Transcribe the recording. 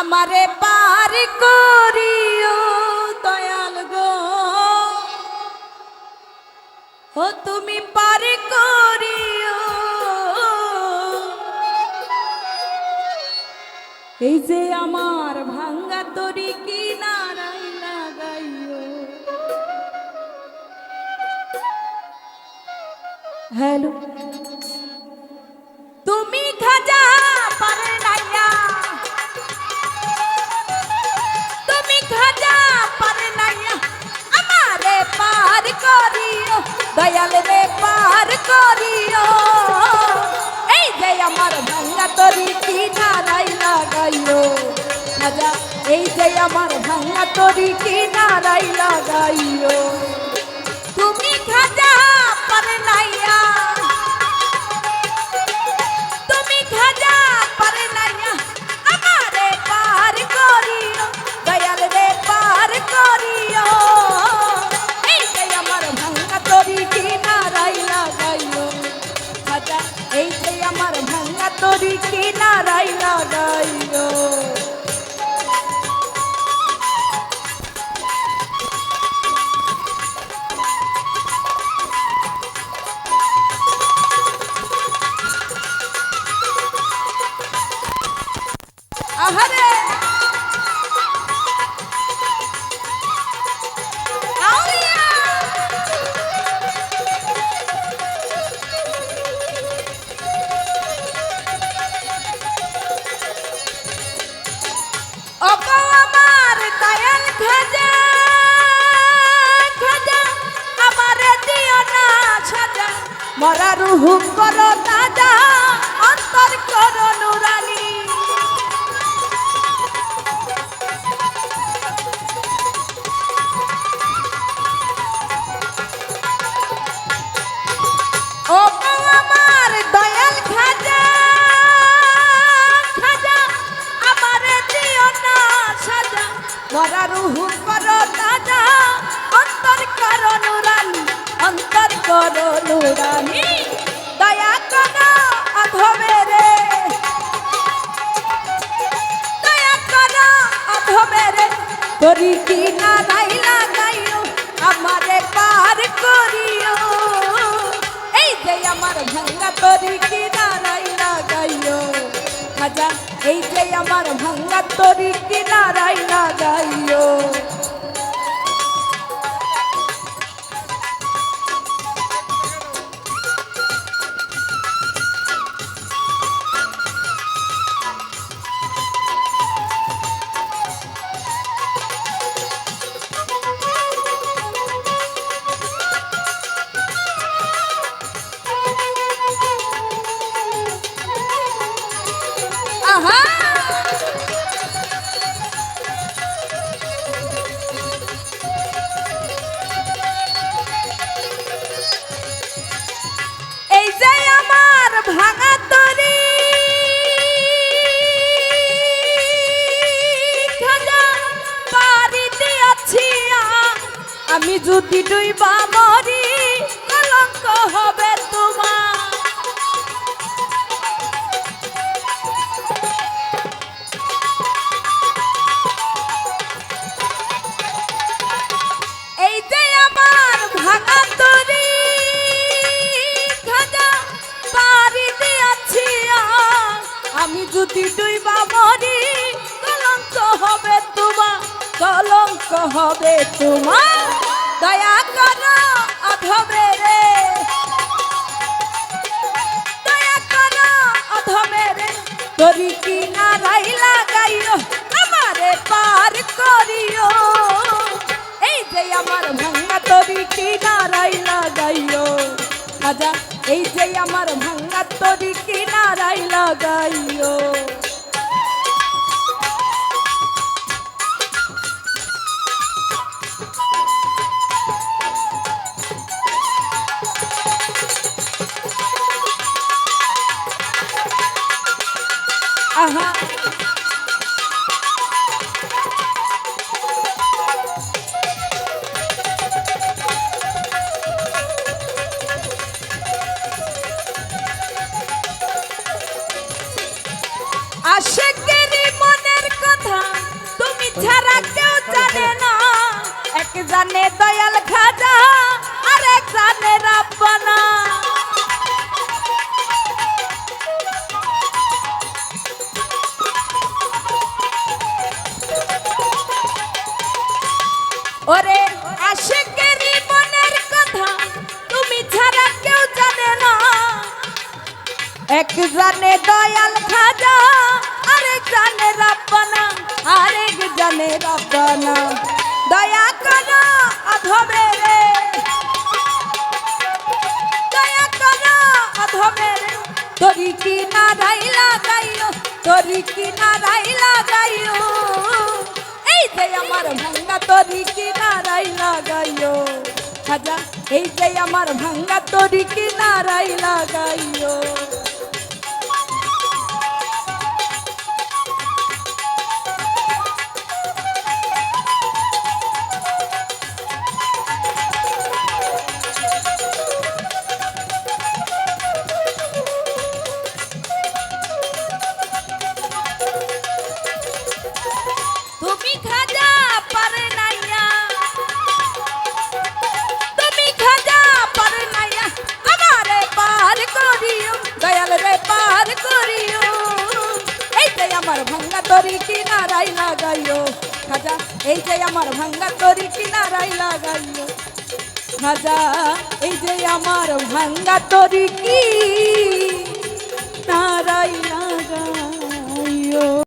আমারে পার করিও দয়াল গো। ও তুমি পার করিও। এই যে আমার ভাঙ্গা তরি কি নারাই লাগাইও। হ্যালো। এই যে আমার ভাঙ্গা তরি কিনারাই লাগাইও এই যে আমার ভাঙ্গা তরি কি নারাই লাগাইও তুমি খাজা পারে নাইয়া ভাঙ্গা তরি মরা রুহু করো তাজা অন্তর করো নুরানি। ও রুহু করো তাজা অন্তর করো অন্তর করো নুরানি। দয়া করো অধমে রে। দয়া করো অধমে রে। তোরি কি না রাই লাগাইও আমারে পার করিও এই যে আমার ভাঙ্গা তোরি কি না রাই লাগাইও খাজা, এই যে আমার ভাঙ্গা তোরি কি না রাই লাগাইও আমি যদি ডুইবা মরি, কলঙ্ক হবে তোমার আমার। আমি যদি ডুইবা মরি, কলঙ্ক হবে তোমার, কলঙ্ক হবে তোমার দয়া করো অধবে রে। দয়া করো অধমে রে। তরি কি নারাই লাগাইও, আমারে পার করিও। এই যে আমার ভাঙ্গা তরি কি নারাই লাগাইও আজা এই যে লাগাইও। আহা আশেকেরি মনের কথা তুমি ছাড়া কেউ জানে না। এক জানে দয়াল খাজা আর এক জানে রাব্বানা। ওরে আশেকের মনের কথা তুমি ছাড়া কেউ জানে না। এক জানে দয়াল খাজা, আরেক জানে রাব্বানা, আরেক জানে রাব্বানা। দয়া করো অধমে রে। দয়া করো অধমে রে। তোরি কি নারাই লাগাইও তোরি কি নারাই লাগাইও এই যে আমার ভাঙ্গা তরি কিনারাই লাগাইও খাজা এই যে আমার ভাঙ্গা তরি কিনারাই লাগাইও কিনারাই লাগাইও। খাজা এই যে আমার ভাঙ্গা তরি কিনারাই লাগাইও। খাজা এই যে আমার ভাঙ্গা তরি কি? নারাই লাগাইও।